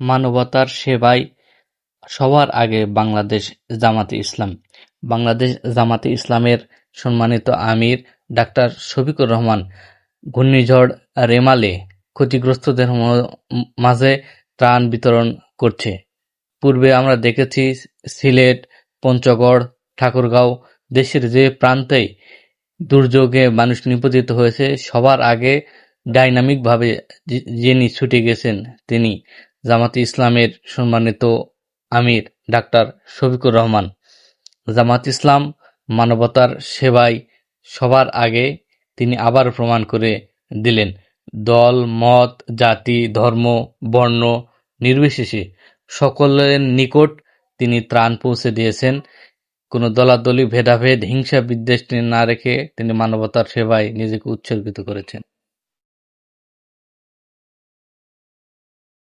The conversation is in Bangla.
মানবতার সেবায় সবার আগে বাংলাদেশ জামাতে ইসলাম। বাংলাদেশ জামাতে ইসলামের সম্মানিত আমির ডাক্তার শফিকুর রহমান ঘূর্ণিঝড় রেমালে ক্ষতিগ্রস্তদের মাঝে ত্রাণ বিতরণ করছে। পূর্বে আমরা দেখেছি সিলেট, পঞ্চগড়, ঠাকুরগাঁও দেশের যে প্রান্তেই দুর্যোগে মানুষ নিপতিত হয়েছে, সবার আগে ডাইনামিকভাবে যিনি ছুটে গেছেন তিনি। জামাতে ইসলামের সম্মানিত আমির ডাক্তার শফিকুর রহমান। জামাত ইসলাম মানবতার সেবায় সবার আগে তিনি আবার প্রমাণ করে দিলেন, দল, মত, জাতি, ধর্ম, বর্ণ নির্বিশেষে সকলের নিকট তিনি ত্রাণ পৌঁছে দিয়েছেন। কোনো দলাদলি, ভেদাভেদ, হিংসা বিদ্বেষ না রেখে তিনি মানবতার সেবায় নিজেকে উৎসর্গিত করেছেন।